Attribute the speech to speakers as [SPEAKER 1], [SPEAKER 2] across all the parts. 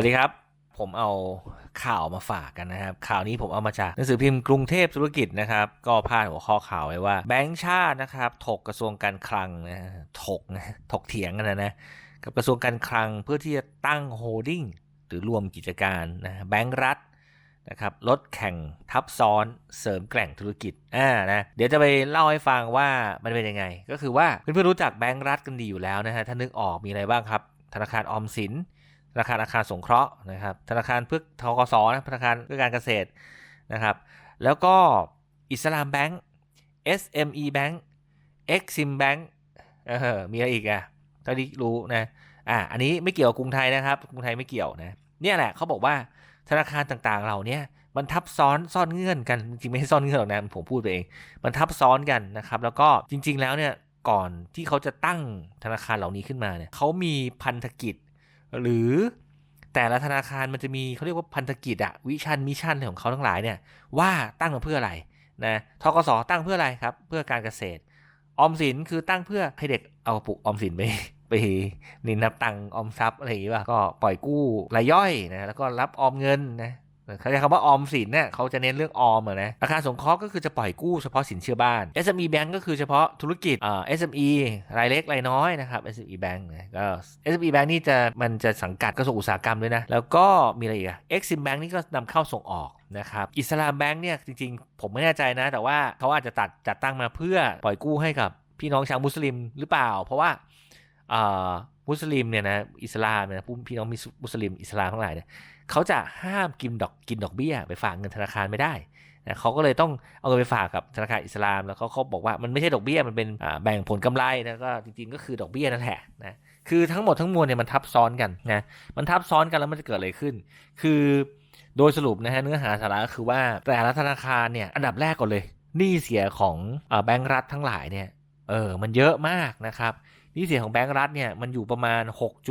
[SPEAKER 1] วัสดีครับ ผมเอาข่าวมาฝากกันนะครับ ข่าวนี้ผมเอามาจากหนังสือพิมพ์กรุงเทพธุรกิจนะครับ ก็พาดหัวข้อข่าวไว้ว่าแบงก์ชาตินะครับ ถกกระทรวงการคลังนะถกนะถกเถียงกันนะนะกับกระทรวงการคลังเพื่อที่จะตั้งโฮลดิ้งหรือรวมกิจการนะแบงก์รัฐนะครับลดแข่งทับซ้อนเสริมแกร่งธุรกิจอ่านะเดี๋ยวจะไปเล่าให้ฟังว่ามันเป็นยังไง ก็คือว่าเพื่อนๆรู้จักแบงก์รัฐกันดีอยู่แล้วนะฮะถ้านึกออกมีอะไรบ้างครับ ธนาคารออมสิน นาคารอาคารสงเคราะห์นะครับ ธนาคารเพื่อทกสนะธนาคารเพื่อการเกษตรนะครับ แล้วก็อิสลามแบงก์ SME Bank Exim Bank เออมีอะไรอีกอะเท่าที่รู้นะอ่าอันนี้ไม่เกี่ยวกับกรุงไทยนะครับ กรุงไทยไม่เกี่ยวนะเนี่ยแหละเขาบอกว่าธนาคารต่างๆเหล่านี้มันทับซ้อนซ่อนเงื่อนกันจริงไม่ใช่ซ่อนเงื่อนหรอกนะผมพูดไปเอง มันทับซ้อนกันนะครับ แล้วก็จริง ๆ แล้วเนี่ยก่อนที่เขาจะตั้งธนาคารเหล่านี้ขึ้นมาเนี่ยเขามีพันธกิจ หรือแต่ละธนาคารมันจะมีเขาเรียกว่าพันธกิจอะวิชั่นมิชั่นของเขาทั้งหลายเนี่ยว่าตั้งมาเพื่ออะไรนะทกสตั้งเพื่ออะไรครับ เพื่อการเกษตร ออมสินคือตั้งเพื่อให้เด็กเอาปลูกออมสินไปไปนินนับตังออมทรัพย์อะไรอย่างงี้ป่ะก็ปล่อยกู้รายย่อยนะแล้วก็รับออมเงินนะ เขาใช้คำว่าออมสินเนี่ยเขาจะเน้นเรื่องออมอะนะอาคารสงเคราะห์ก็คือจะปล่อยกู้เฉพาะสินเชื่อบ้าน SME Bank ก็คือเฉพาะธุรกิจอ่า SME รายเล็กรายน้อยนะครับ SME Bank นะก็ SME Bank นี่จะมันจะสังกัดกระทรวงอุตสาหกรรมด้วยนะ แล้วก็มีอะไรอีกอะ Exim Bank นี่ก็นำเข้าส่งออกนะครับอิสลามแบงค์เนี่ยจริงๆ ผมไม่แน่ใจนะ แต่ว่าเขาอาจจะตัดจัดตั้งมาเพื่อปล่อยกู้ให้กับพี่น้องชาวมุสลิมหรือเปล่า เพราะว่า มุสลิมเนี่ยนะอิสลามเนี่ยผู้พี่น้องมุสลิมอิสลามทั้งหลายเนี่ยเขาจะห้ามกินดอกกินดอกเบี้ยไปฝากเงินธนาคารไม่ได้นะเขาก็เลยต้องเอาเงินไปฝากกับธนาคารอิสลามแล้วเขาเขาบอกว่ามันไม่ใช่ดอกเบี้ยมันเป็นแบ่งผลกำไรนะก็จริงๆก็คือดอกเบี้ยนั่นแหละนะคือทั้งหมดทั้งมวลเนี่ยมันทับซ้อนกันนะมันทับซ้อนกันแล้วมันจะเกิดอะไรขึ้น คือโดยสรุปนะฮะเนื้อหาสาระก็คือว่าแต่ละธนาคารเนี่ยอันดับแรกก่อนเลยหนี้เสียของแบงก์รัฐทั้งหลายเนี่ยเออมันเยอะมากนะครับ นี้เสียของแบงก์รัฐเนี่ยมันอยู่ประมาณ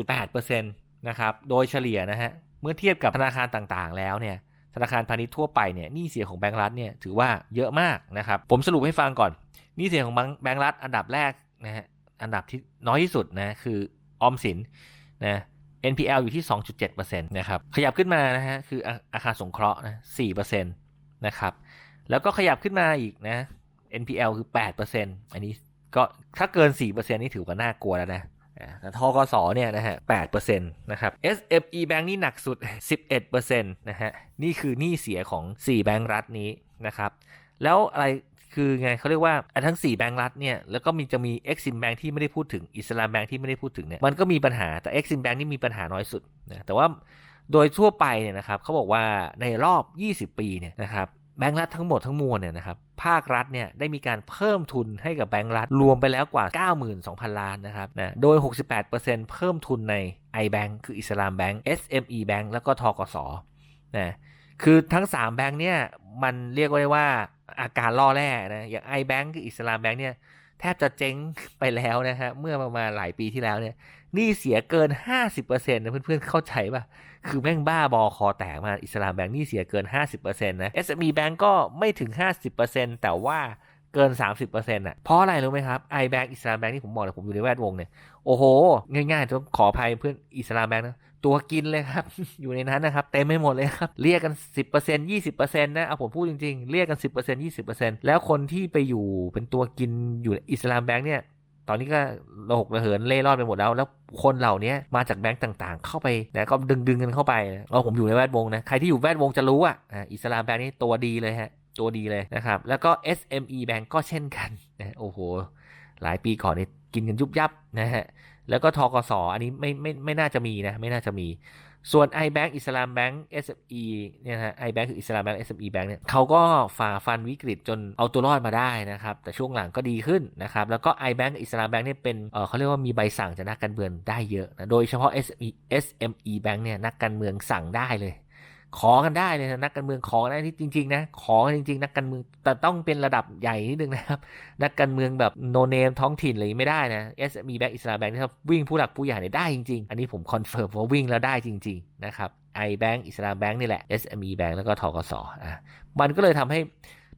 [SPEAKER 1] 6.8%นะครับ โดยเฉลี่ยนะฮะ เมื่อเทียบกับธนาคารต่างๆ แล้วเนี่ย ธนาคารพาณิชย์ทั่วไปเนี่ยหนี้เสียของแบงก์รัฐเนี่ยถือว่าเยอะมากนะครับ ผมสรุปให้ฟังก่อนหนี้เสียของแบงก์รัฐอันดับแรกนะฮะ อันดับที่น้อยที่สุดนะคือออมสินนะ NPL อยู่ที่ 2.7%นะครับ ขยับขึ้นมานะฮะคืออาคารสงเคราะห์นะ4%นะครับ แล้วก็ขยับขึ้นมาอีกนะ NPL คือ 8%อันนี้ ก็ถ้าเกิน 4%นี่ถือว่าน่ากลัวแล้วนะแต่ทกสเนี่ยนะฮะ8%นะครับ SME Bank นี่หนักสุด 11%นะฮะ นี่คือหนี้เสียของ 4 แบงก์รัฐนี้นะครับ แล้วอะไรคือไงเขาเรียกว่าทั้ง 4 แบงก์รัฐเนี่ย แล้วก็มีจะมี Exim Bank ที่ไม่ได้พูดถึง อิสลามแบงก์ที่ไม่ได้พูดถึงเนี่ย มันก็มีปัญหา แต่ Exim Bank นี่มีปัญหาน้อยสุดนะ แต่ว่าโดยทั่วไปเนี่ยนะครับเขาบอกว่าในรอบ 20 ปีเนี่ยนะครับแบงก์รัฐทั้งหมดทั้งมวลเนี่ยนะครับ ภาครัฐเนี่ยได้มีการเพิ่มทุนให้กับแบงก์รัฐ รวมไปแล้วกว่า 92,000 ล้านนะครับนะโดย 68%เพิ่มทุนใน iBank คืออิสลามแบงก์ SME Bank แล้วก็ทกสนะคือทั้ง 3 แบงก์เนี่ยมันเรียกว่าว่าอาการล่อแร่นะอย่าง iBank คืออิสลามแบงก์เนี่ยแทบจะเจ๊งไปแล้วนะฮะเมื่อประมาณหลายปีที่แล้วเนี่ยนี่เสียเกิน 50%นะเพื่อนๆเข้าใจป่ะ คือแม่งบ้าบอคอแตกมาอิสลามแบงค์นี่เสียเกิน 50%นะ SME Bank ก็ไม่ถึง 50%แต่ว่าเกิน 30%อน่ะ เพราะอะไรรู้ไหมครับ iBank อิสลามแบงค์ที่ผมบอกเลยผมอยู่ในแวดวงเนี่ย โอ้โห ง่ายๆต้องขออภัยเพื่อนอิสลามแบงค์นะ ตัวกินเลยครับ อยู่ในนั้นนะครับ เต็มไม่หมดเลยครับ เรียกกัน 10% 20%นะเอาผมพูดจริงๆ เรียกกัน 10% 20%แล้วคนที่ไปอยู่เป็นตัวกินอยู่อิสลามแบงค์เนี่ย ตอนนี้ก็ระหกระเหินเล่ร่อนไปหมดแล้ว แล้วคนเหล่านี้มาจากแบงก์ต่าง ๆ เข้าไปนะก็ดึงดึงกันเข้าไปเอาผมอยู่ในแวดวงนะ ใครที่อยู่แวดวงจะรู้อะอิสลามแบงก์นี่ตัวดีเลยฮะ ตัวดีเลยนะครับ แล้วก็ SME แบงก์ก็เช่นกันนะโอ้โห หลายปีก่อนนี่กินกันยุบยับนะฮะ แล้วก็ทกสออันนี้ไม่ไม่ไม่น่าจะมีนะ ไม่น่าจะมี ส่วน iBank อิสลามแบงก์ SME เนี่ยฮะ iBank คืออิสลามแบงก์ SME Bank เนี่ยเขาก็ฝ่าฟันวิกฤตจนเอาตัวรอดมาได้นะครับ แต่ช่วงหลังก็ดีขึ้นนะครับ แล้วก็ iBank อิสลามแบงก์เนี่ยเป็นเออเขาเรียกว่ามีใบสั่งจากนักการเมืองได้เยอะนะ โดยเฉพาะ SME SME Bank เนี่ยนักการเมืองสั่งได้เลย ขอกันได้เลยนะนักการเมืองขอได้ที่จริง ๆ นะ ขอจริง ๆ นักการเมืองแต่ต้องเป็นระดับใหญ่นิดนึงนะครับ นักการเมืองแบบโนเนมท้องถิ่นเลยไม่ได้นะ SME Bank อิสลามแบงค์ถ้าวิ่งผู้หลักผู้ใหญ่เนี่ยได้จริง ๆ อันนี้ผมคอนเฟิร์มว่าวิ่งแล้วได้จริง ๆ นะครับ iBank อิสลามแบงค์นี่แหละ SME Bank แล้วก็ทกสอะมันก็เลยทำให้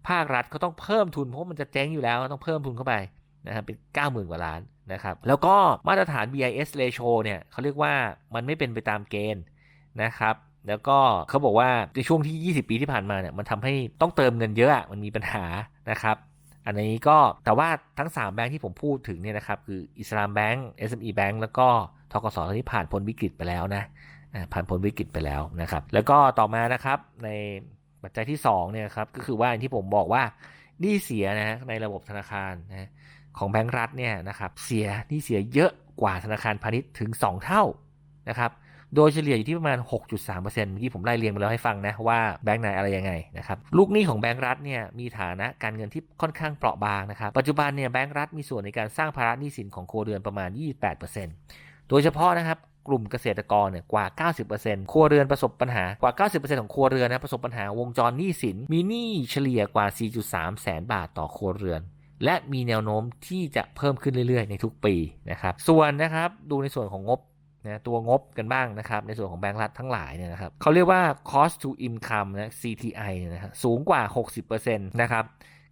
[SPEAKER 1] ภาครัฐเขาต้องเพิ่มทุนเพราะมันจะเจ๊งอยู่แล้วต้องเพิ่มทุนเข้าไปนะครับเป็น 90,000กว่าล้านนะครับแล้วก็มาตรฐาน BIS ratio เนี่ยเขาเรียกว่ามันไม่เป็นไปตามเกณฑ์นะครับ แล้วก็เขาบอกว่าในช่วงที่ 20 ปีที่ผ่านมาเนี่ยมันทำให้ต้องเติมเงินเยอะมันมีปัญหานะครับ อันนี้ก็แต่ว่าทั้ง 3 แบงค์ที่ผมพูดถึงเนี่ยนะครับคืออิสลามแบงก์ SME แบงก์แล้วก็ทกสตอนนี้ผ่านพ้นวิกฤตไปแล้วนะผ่านพ้นวิกฤตไปแล้วนะครับ แล้วก็ต่อมานะครับในปัจจัยที่2เนี่ยครับก็คือว่าอย่างที่ผมบอกว่าหนี้เสียนะในระบบธนาคารนะของแบงก์รัฐเนี่ยนะครับเสียหนี้เสียเยอะกว่าธนาคารพาณิชย์ถึง 2 เท่านะครับ โดยเฉลี่ยอยู่ที่ประมาณ 6.3%เมื่อกี้ผมไล่เรียงมาแล้วให้ฟังนะว่าแบงก์ไหนอะไรยังไงนะครับลูกหนี้ของแบงก์รัฐเนี่ยมีฐานะการเงินที่ค่อนข้างเปราะบางนะครับปัจจุบันเนี่ยแบงก์รัฐมีส่วนในการสร้างภาระหนี้สินของครัวเรือนประมาณ 28%โดยเฉพาะนะครับกลุ่มเกษตรกรเนี่ยกว่า 90%ครัวเรือนประสบปัญหากว่า 90%ของครัวเรือนนะประสบปัญหาวงจรหนี้สิน มีหนี้เฉลี่ยกว่า 4.3 แสนบาทต่อครัวเรือน และมีแนวโน้มที่จะเพิ่มขึ้นเรื่อยๆ ในทุกปีนะครับ ส่วนนะครับดูในส่วนของงบ นะตัวงบกันบ้างนะครับในส่วนของแบงก์รัฐทั้งหลายเนี่ยนะครับเขาเรียกว่า cost to income นะ CTI นี่ยนะฮะสูงกว่า 60%นะครับ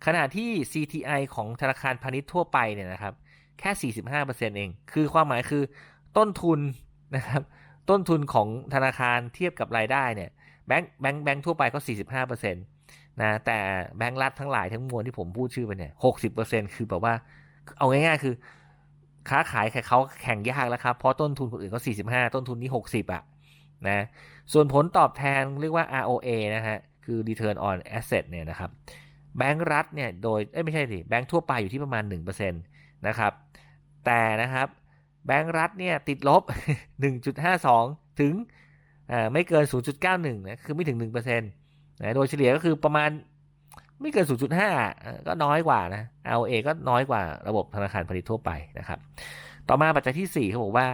[SPEAKER 1] ขณะที่ CTI ของธนาคารพาณิชย์ทั่วไปเนี่ยนะครับแค่ 45%เอง คือความหมายคือต้นทุนนะครับต้นทุนของธนาคารเทียบกับรายได้เนี่ยแบงค์แบงค์แบงค์ทั่วไปก็ 45%นะแต่แบงค์รัฐทั้งหลายทั้งมวลที่ผมพูดชื่อไปเนี่ย 60%คือแบบว่าเอาง่ายๆ คือ ค้าขายแข่เขาแข่งยากแล้วครับ เพราะต้นทุนคนอื่นก็ 45 ต้นทุนนี้ 60อะนะส่วนผลตอบแทนเรียกว่า ROA นะฮะ คือ Return on Asset เนี่ยนะครับแบงก์รัฐเนี่ยโดยเอ้ยไม่ใช่สิแบงก์ทั่วไปอยู่ที่ประมาณ 1%นะครับ แต่นะครับแบงก์รัฐเนี่ยติดลบ 1.52 ถึงไม่เกิน 0.91นะคือไม่ถึง 1%นะโดยเฉลี่ยก็คือประมาณ ไม่เกิน 0.5 ก็น้อยกว่านะ LA ก็น้อยกว่าระบบธนาคารพาณิชย์ทั่วไปนะครับ ต่อมาปัจจัยที่4เขาบอกว่า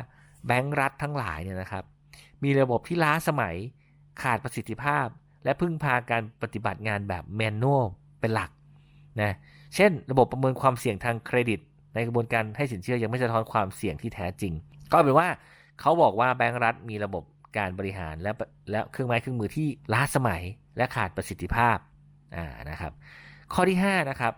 [SPEAKER 1] แบงก์รัฐทั้งหลายเนี่ยนะครับ มีระบบที่ล้าสมัยขาดประสิทธิภาพ และพึ่งพาการปฏิบัติงานแบบแมนนวลเป็นหลักนะเช่น ระบบประเมินความเสี่ยงทางเครดิต ในกระบวนการให้สินเชื่อยังไม่สะท้อนความเสี่ยงที่แท้จริง ก็เป็นว่าเขาบอกว่าแบงก์รัฐมีระบบการบริหารและและเครื่องไม้เครื่องมือที่ล้าสมัยและขาดประสิทธิภาพ อ่านะครับ ข้อที่5นะครับ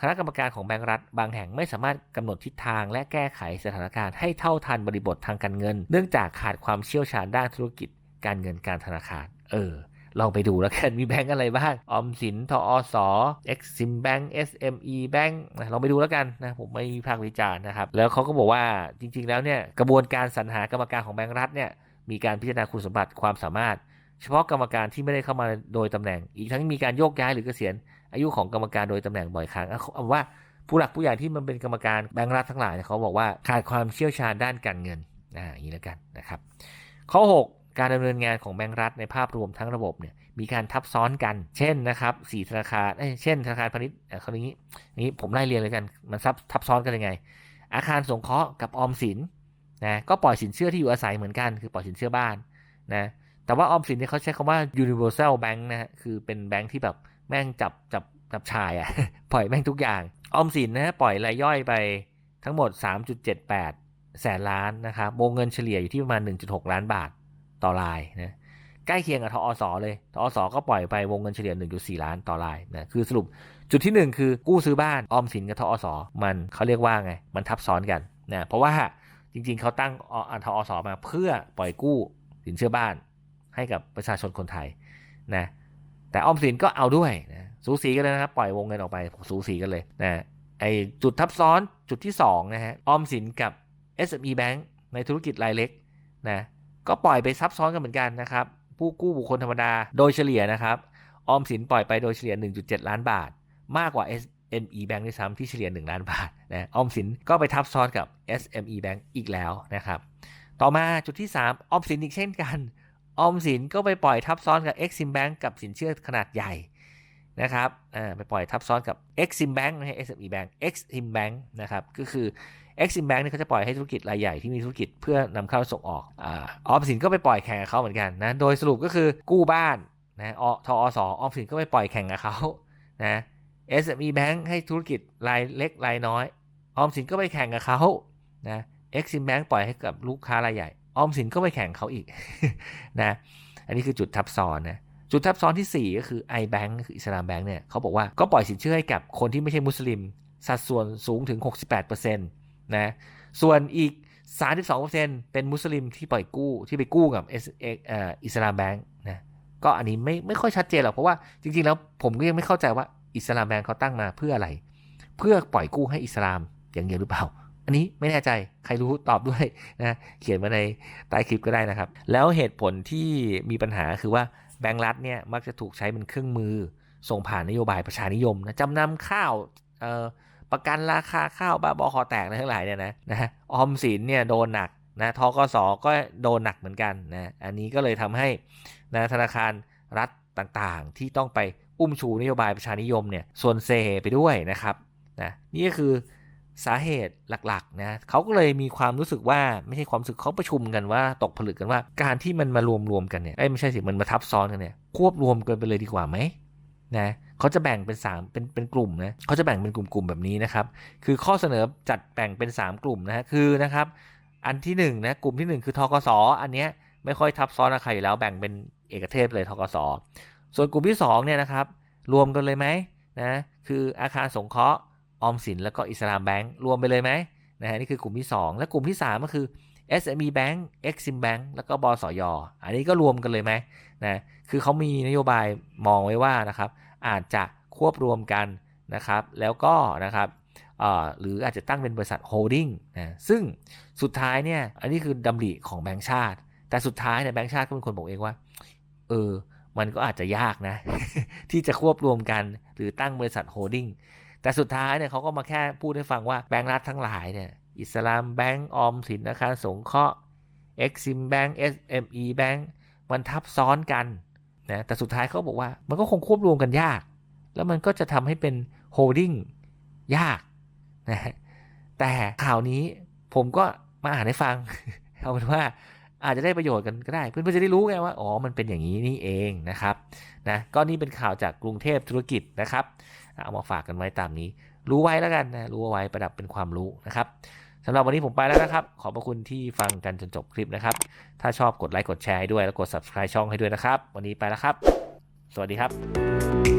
[SPEAKER 1] คณะกรรมการของแบงก์รัฐบางแห่งไม่สามารถกำหนดทิศทางและแก้ไขสถานการณ์ให้เท่าทันบริบททางการเงิน เนื่องจากขาดความเชี่ยวชาญด้านธุรกิจการเงินการธนาคาร เออ ลองไปดูแล้วกันมีแบงก์อะไรบ้าง ออมสิน ทอสอ Exim Bank SME Bank ลองไปดูแล้วกันนะผมไม่มีภาควิจารณ์นะครับ แล้วเขาก็บอกว่าจริง ๆ แล้วเนี่ยกระบวนการสรรหากรรมการของแบงก์รัฐเนี่ยมีการพิจารณาคุณสมบัติความสามารถ เฉพาะกรรมการที่ไม่ได้เข้ามาโดยตำแหน่ง อีกทั้งมีการโยกย้ายหรือเกษียณอายุของกรรมการโดยตำแหน่งบ่อยครั้งเอาว่าผู้หลักผู้ใหญ่ที่มันเป็นกรรมการแบงก์รัฐทั้งหลายเขาบอกว่าขาดความเชี่ยวชาญด้านการเงินอ่าอย่างนี้แล้วกันนะครับ ข้อ 6 การดำเนินงานของแบงก์รัฐในภาพรวมทั้งระบบเนี่ยมีการทับซ้อนกัน เช่นนะครับสี่ธนาคารเช่นธนาคารพาณิชย์เขาอย่างนี้นี้ผมไล่เรียงเลยกันมันซับทับซ้อนกันยังไง อาคารสงเคราะห์กับออมสินนะก็ปล่อยสินเชื่อที่อยู่อาศัยเหมือนกัน คือปล่อยสินเชื่อบ้านนะ แต่ว่าออมสินเนี่ยเขาใช้คำว่า universal bank นะฮะคือเป็นแบงค์ที่แบบแม่งจับจับจับชายอะ่ะปล่อยแม่งทุกอย่าง ออมสินนะฮะปล่อยรายย่อยไปทั้งหมด 3.78 แสนล้านนะครับวงเงินเฉลี่ยอยู่ที่ประมาณ 1.6 ล้านบาทต่อรายนะใกล้เคียงกับทอสอเลยทอสอก็ปล่อยไปวงเงินเฉลี่ย 1.4 ล้านต่อรายนะคือสรุปจุดที่ 1 คือกู้ซื้อบ้านออมสินกับทอสอมันเขาเรียกว่าไง มันทับซ้อนกันนะเพราะว่าจริงๆเขาตั้งทอสอมาเพื่อปล่อยกู้สินเชื่อบ้าน ให้กับประชาชนคนไทยนะแต่ออมสินก็เอาด้วยนะสูสีกันเลยนะครับ ปล่อยวงเงินออกไปสูสีกันเลยนะไอจุดทับซ้อนจุดที่2นะฮะออมสินกับ SME Bank ในธุรกิจรายเล็กนะก็ปล่อยไปซับซ้อนกันเหมือนกันนะครับ ผู้กู้บุคคลธรรมดาโดยเฉลี่ยนะครับออมสินปล่อยไปโดยเฉลี่ย 1.7 ล้านบาท มากกว่า SME Bank ด้วยซ้ำที่เฉลี่ย 1 ล้านบาทนะออมสินก็ไปทับซ้อนกับ SME Bank อีกแล้วนะครับ ต่อมาจุดที่ 3 ออมสินอีกเช่นกัน ออมสินก็ไปปล่อยทับซ้อนกับ Exim Bank กับสินเชื่อขนาดใหญ่นะครับไปปล่อยทับซ้อนกับ Exim Bank ไม่ใช่ SME Bank Exim Bank นะครับ ก็คือ Exim Bank นี่เขาจะปล่อยให้ธุรกิจรายใหญ่ที่มีธุรกิจเพื่อนำเข้าส่งออกออมสินก็ไปปล่อยแข่งกับเขาเหมือนกันนะ โดยสรุปก็คือกู้บ้านนะอทอสออมสินก็ไปปล่อยแข่งกับเขานะ SME Bank ให้ธุรกิจรายเล็กรายน้อย ออมสินก็ไปแข่งกับเขานะ Exim Bank ปล่อยให้กับลูกค้ารายใหญ่ ออมสินก็ไปแข่งเขาอีกนะอันนี้คือจุดทับซ้อนนะจุดทับซ้อนที่ 4 ก็คือ iBank คืออิสลามแบงค์เนี่ยเขาบอกว่าก็ปล่อยสินเชื่อให้กับคนที่ไม่ใช่มุสลิม สัดส่วนสูงถึง 68%นะส่วนอีก 32%เป็นมุสลิมที่ปล่อยกู้ที่ไปกู้กับเอสเอออิสลามแบงค์นะก็อันนี้ไม่ไม่ค่อยชัดเจนหรอกเพราะว่าจริงๆแล้วผมก็ยังไม่เข้าใจว่าอิสลามแบงค์เขาตั้งมาเพื่ออะไร เพื่อปล่อยกู้ให้อิสลามอย่างเดียวหรือเปล่า อันนี้ไม่แน่ใจใครรู้ตอบด้วยนะเขียนมาในใต้คลิปก็ได้นะครับ แล้วเหตุผลที่มีปัญหาคือว่าแบงก์รัฐเนี่ยมักจะถูกใช้เป็นเครื่องมือส่งผ่านนโยบายประชานิยมนะจำนำข้าวประกันราคาข้าวบ้าบอคอแตกอะไรทั้งหลายเนี่ยนะนะออมสินเนี่ยโดนหนักนะทกสก็โดนหนักเหมือนกันนะอันนี้ก็เลยทำให้นะธนาคารรัฐต่างๆ ที่ต้องไปอุ้มชูนโยบายประชานิยมเนี่ยส่วนเซไปด้วยนะครับนะนี่ก็คือ สาเหตุหลักๆนะเขาก็เลยมีความรู้สึกว่าไม่ใช่ความรู้สึกเขาประชุมกันว่าตกผลึกกันว่า การที่มันมารวมรวมๆกันเนี่ยไม่ใช่สิมันมาทับซ้อนกันเนี่ยควบรวมกันไปเลยดีกว่าไหมนะเขาจะแบ่งเป็น3เป็นเป็นกลุ่มนะเขาจะแบ่งเป็นกลุ่มๆแบบนี้นะครับ คือข้อเสนอจัดแบ่งเป็น 3 กลุ่มนะฮะคือนะครับ อันที่1นะกลุ่มที่ 1 คือทกสอันเนี้ยไม่ค่อยทับซ้อนกับใครอยู่แล้วแบ่งเป็นเอกเทศเลยทกสส่วนกลุ่มที่2เนี่ยนะครับรวมกันเลยไหมนะคืออาคารสงเคราะห์ ออมสินแล้วก็อิสลามแบงก์รวมไปเลยไหมนะฮะนี่คือกลุ่มที่ 2 และกลุ่มที่ 3 ก็คือ SME Bank Exim Bank แล้วก็บสยอันนี้ก็รวมกันเลยไหมนะคือเขามีนโยบายมองไว้ว่านะครับอาจจะควบรวมกันนะครับแล้วก็นะครับหรืออาจจะตั้งเป็นบริษัทโฮลดิ้งนะซึ่งสุดท้ายเนี่ยอันนี้คือดำริของแบงก์ชาติ แต่สุดท้ายเนี่ยแบงก์ชาติก็เป็นคนบอกเองว่าเออมันก็อาจจะยากนะที่จะควบรวมกันหรือตั้งบริษัทโฮลดิ้ง แต่สุดท้ายเนี่ยเขาก็มาแค่พูดให้ฟังว่าแบงก์รัฐทั้งหลายเนี่ยอิสลามแบงก์ออมสินอาคารสงเคราะห์ Exim Bank SME Bank มันทับซ้อนกันนะแต่สุดท้ายเขาบอกว่ามันก็คงควบรวมกันยาก แล้วมันก็จะทำให้เป็นโฮลดิ้งยากนะฮะแต่ข่าวนี้ผมก็มาอ่านให้ฟัง เอาเป็นว่าอาจจะได้ประโยชน์กันก็ได้ เพื่อนๆจะได้รู้ไงว่า อ๋อ มันเป็นอย่างนี้นี่เองนะครับนะก็นี่เป็นข่าวจากกรุงเทพธุรกิจนะครับ เอามาฝากกันไว้ตามนี้ รู้ไว้แล้วกันนะรู้เอาไว้ประดับเป็นความรู้นะครับสำหรับวันนี้ผมไปแล้วนะครับ ขอบพระคุณที่ฟังกันจนจบคลิปนะครับ ถ้าชอบกดไลค์กดแชร์ให้ด้วยแล้วกด subscribe ช่องให้ด้วยนะครับ วันนี้ไปแล้วครับ สวัสดีครับ